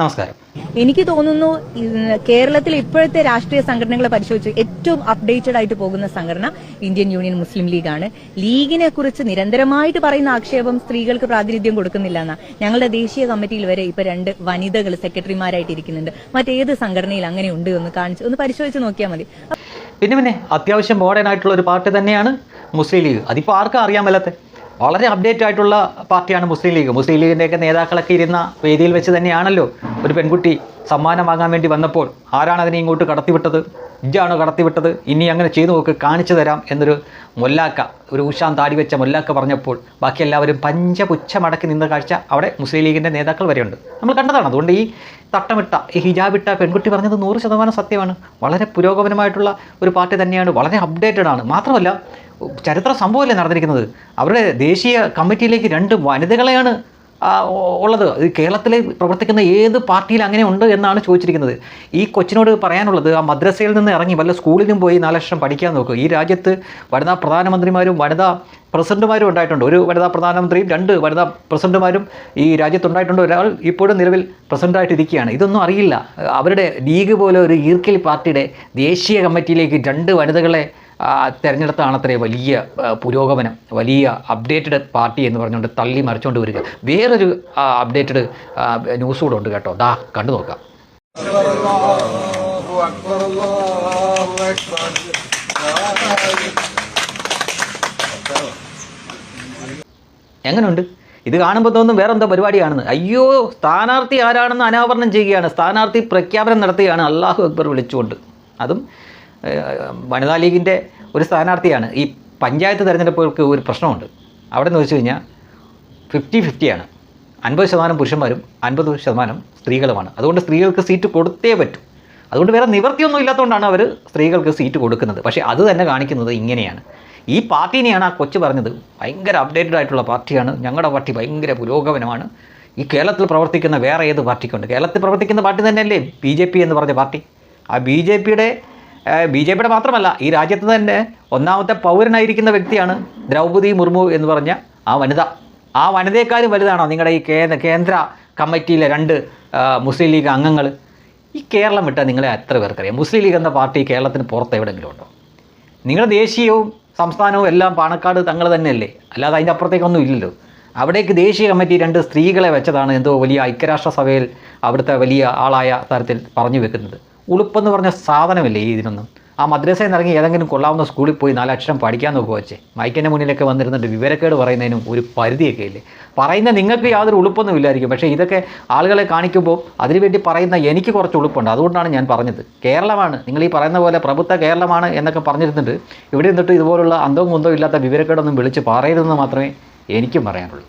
നമസ്കാരം. എനിക്ക് തോന്നുന്നു കേരളത്തിൽ ഇപ്പോഴത്തെ രാഷ്ട്രീയ സംഘടനകളെ പരിശോധിച്ച് ഏറ്റവും അപ്ഡേറ്റഡ് ആയിട്ട് പോകുന്ന സംഘടന ഇന്ത്യൻ യൂണിയൻ മുസ്ലിം ലീഗാണ്. ലീഗിനെ കുറിച്ച് നിരന്തരമായിട്ട് പറയുന്ന ആക്ഷേപം സ്ത്രീകൾക്ക് പ്രാതിനിധ്യം കൊടുക്കുന്നില്ല എന്നാ. ഞങ്ങളുടെ ദേശീയ കമ്മിറ്റിയിൽ വരെ ഇപ്പൊ രണ്ട് വനിതകൾ സെക്രട്ടറിമാരായിട്ട് ഇരിക്കുന്നുണ്ട്. മറ്റേത് സംഘടനയിൽ അങ്ങനെ ഉണ്ട് എന്ന് കാണിച്ച് ഒന്ന് പരിശോധിച്ച് നോക്കിയാൽ മതി. പിന്നെ പിന്നെ അത്യാവശ്യം മോഡേൺ ആയിട്ടുള്ള ഒരു പാർട്ടി തന്നെയാണ് മുസ്ലിം ലീഗ്. അതിപ്പോൾ ആർക്കും അറിയാൻ മേലാത്തെ? വളരെ അപ്ഡേറ്റ് ആയിട്ടുള്ള പാർട്ടിയാണ് മുസ്ലിം ലീഗ്. മുസ്ലിം ലീഗിന്റെയൊക്കെ നേതാക്കളൊക്കെ ഇരുന്ന വേദിയിൽ വെച്ച് തന്നെയാണല്ലോ ഒരു പെൺകുട്ടി സമ്മാനം വാങ്ങാൻ വേണ്ടി വന്നപ്പോൾ. ആരാണ് അതിനെ ഇങ്ങോട്ട് കടത്തിവിട്ടത്? ഇജാണോ കടത്തിവിട്ടത്? ഇനി അങ്ങനെ ചെയ്തു നോക്ക് കാണിച്ചു തരാം എന്നൊരു മൊല്ലാക്ക ഒരു ഉഷാൻ താടി വെച്ച മൊല്ലാക്ക പറഞ്ഞപ്പോൾ ബാക്കി എല്ലാവരും പഞ്ചപുച്ഛമടക്കി നിന്ന കാഴ്ച അവിടെ മുസ്ലിം ലീഗിന്റെ നേതാക്കൾ വരെയുണ്ട്. നമ്മൾ കണ്ടതാണ്. അതുകൊണ്ട് ഈ തട്ടമിട്ട ഈ ഹിജാബിട്ട പെൺകുട്ടി പറഞ്ഞത് നൂറ് ശതമാനം സത്യമാണ്. വളരെ പുരോഗമനമായിട്ടുള്ള ഒരു പാർട്ടി തന്നെയാണ്. വളരെ അപ്ഡേറ്റഡ് ആണ്. മാത്രമല്ല ചരിത്ര സംഭവമല്ലേ നടന്നിരിക്കുന്നത്? അവരുടെ ദേശീയ കമ്മിറ്റിയിലേക്ക് രണ്ട് വനിതകളെയാണ് ഉള്ളത്. കേരളത്തിൽ പ്രവർത്തിക്കുന്ന ഏത് പാർട്ടിയിൽ അങ്ങനെ ഉണ്ട് എന്നാണ് ചോദിച്ചിരിക്കുന്നത്. ഈ കൊച്ചിനോട് പറയാനുള്ളത് ആ മദ്രസയിൽ നിന്ന് ഇറങ്ങി വല്ല സ്കൂളിലും പോയി നാല് ലക്ഷം പഠിക്കാൻ നോക്കുക ഈ രാജ്യത്ത് വനിതാ പ്രധാനമന്ത്രിമാരും വനിതാ പ്രസിഡന്റുമാരും ഉണ്ടായിട്ടുണ്ട്. ഒരു വനിതാ പ്രധാനമന്ത്രിയും രണ്ട് വനിതാ പ്രസിഡന്റുമാരും ഈ രാജ്യത്തുണ്ടായിട്ടുണ്ട് ഒരാൾ ഇപ്പോഴും നിലവിൽ പ്രസിഡന്റായിട്ട് ഇരിക്കുകയാണ് ഇതൊന്നും അറിയില്ല. അവരുടെ ലീഗ് പോലെ ഒരു ഈർക്കിൽ പാർട്ടിയുടെ ദേശീയ കമ്മിറ്റിയിലേക്ക് രണ്ട് വനിതകളെ തെരഞ്ഞെടുത്താണത്രേ വലിയ പുരോഗമനം വലിയ അപ്ഡേറ്റഡ് പാർട്ടി എന്ന് പറഞ്ഞുകൊണ്ട് തള്ളി മറിച്ചുകൊണ്ട് വരിക. വേറൊരു അപ്ഡേറ്റഡ് ന്യൂസ് കൂടെ ഉണ്ട് കേട്ടോ. ദാ കണ്ടു നോക്കാം. എങ്ങനെയുണ്ട് ഇത് കാണുമ്പോൾ തോന്നും വേറെ എന്തോ പരിപാടിയാണെന്ന്. അയ്യോ സ്ഥാനാർത്ഥി ആരാണെന്ന് അനാവരണം ചെയ്യുകയാണ്. സ്ഥാനാർത്ഥി പ്രഖ്യാപനം നടത്തുകയാണ്. അള്ളാഹു അക്ബർ വിളിച്ചുകൊണ്ട്. അതും വനിതാ ലീഗിന്റെ ഒരു സ്ഥാനാർത്ഥിയാണ്. ഈ പഞ്ചായത്ത് തിരഞ്ഞെടുപ്പുകൾക്ക് ഒരു പ്രശ്നമുണ്ട്. അവിടെ നിന്ന് വെച്ച് കഴിഞ്ഞാൽ ഫിഫ്റ്റി ഫിഫ്റ്റിയാണ് അൻപത് ശതമാനം പുരുഷന്മാരും അൻപത് ശതമാനം സ്ത്രീകളുമാണ്. അതുകൊണ്ട് സ്ത്രീകൾക്ക് സീറ്റ് കൊടുത്തേ പറ്റൂ. അതുകൊണ്ട് വേറെ നിവൃത്തിയൊന്നും ഇല്ലാത്തതുകൊണ്ടാണ് അവർ സ്ത്രീകൾക്ക് സീറ്റ് കൊടുക്കുന്നത്. പക്ഷേ അത് തന്നെ കാണിക്കുന്നത് ഇങ്ങനെയാണ്. ഈ പാർട്ടീനെയാണ് ആ കൊച്ചു പറഞ്ഞത്. ഭയങ്കര അപ്ഡേറ്റഡ് ആയിട്ടുള്ള പാർട്ടിയാണ്. ഞങ്ങളുടെ പാർട്ടി ഭയങ്കര പുരോഗമനമാണ്. ഈ കേരളത്തിൽ പ്രവർത്തിക്കുന്ന വേറെ ഏത് പാർട്ടിക്കുണ്ട്? കേരളത്തിൽ പ്രവർത്തിക്കുന്ന പാർട്ടി തന്നെയല്ലേ? ബി ജെ പി എന്ന് പറഞ്ഞ പാർട്ടി. ആ ബി ജെ പിയുടെ ബി ജെ പിയുടെ മാത്രമല്ല ഈ രാജ്യത്ത് തന്നെ ഒന്നാമത്തെ പൗരനായിരിക്കുന്ന വ്യക്തിയാണ് ദ്രൗപദി മുർമു എന്ന് പറഞ്ഞ ആ വനിത. ആ വനിതയെക്കാളും വലുതാണോ നിങ്ങളുടെ ഈ കേന്ദ്ര കേന്ദ്ര കമ്മിറ്റിയിലെ രണ്ട് മുസ്ലിം ലീഗ് അംഗങ്ങൾ? ഈ കേരളം വിട്ടാൽ നിങ്ങളെ എത്ര പേർക്കറിയാം? മുസ്ലിം ലീഗ് എന്ന പാർട്ടി കേരളത്തിന് പുറത്ത് എവിടെയെങ്കിലും ഉണ്ടോ? നിങ്ങളുടെ ദേശീയവും സംസ്ഥാനവും എല്ലാം പാണക്കാട് തങ്ങൾ തന്നെയല്ലേ? അല്ലാതെ അതിന്റെ അപ്പുറത്തേക്കൊന്നും ഇല്ലല്ലോ. അവിടേക്ക് ദേശീയ കമ്മിറ്റി രണ്ട് സ്ത്രീകളെ വെച്ചതാണ് എന്തോ വലിയ ഐക്യരാഷ്ട്രസഭയിൽ അവിടുത്തെ വലിയ ആളായ തരത്തിൽ പറഞ്ഞു വെക്കുന്നത്. ഉളുപ്പെന്ന് പറഞ്ഞ സാധനമില്ലേ ഈ ഇതിനൊന്നും? ആ മദ്രസയിൽ നിന്ന് ഇറങ്ങി ഏതെങ്കിലും കൊള്ളാവുന്ന സ്കൂളിൽ പോയി നാലക്ഷരം പഠിക്കാൻ നോക്കുക വെച്ചേ. മൈക്കിന്റെ മുന്നിലൊക്കെ വന്നിരുന്നിട്ട് വിവരക്കേട് പറയുന്നതിനും ഒരു പരിധിയൊക്കെ ഇല്ലേ? പറയുന്ന നിങ്ങൾക്ക് യാതൊരു ഉളുപ്പൊന്നും ഇല്ലായിരിക്കും. പക്ഷേ ഇതൊക്കെ ആളുകളെ കാണിക്കുമ്പോൾ അതിനുവേണ്ടി പറയുന്ന എനിക്ക് കുറച്ച് ഉളുപ്പുണ്ട്. അതുകൊണ്ടാണ് ഞാൻ പറഞ്ഞത്. കേരളമാണ്. നിങ്ങൾ ഈ പറയുന്ന പോലെ പ്രഭുത്വ കേരളമാണ് എന്നൊക്കെ പറഞ്ഞിരുന്നിട്ട് ഇവിടെ നിന്നിട്ട് ഇതുപോലുള്ള അന്തവും കുന്തവും ഇല്ലാത്ത വിവരക്കേടൊന്നും വിളിച്ച് പറയരുതെന്ന് മാത്രമേ എനിക്കും പറയാനുള്ളൂ.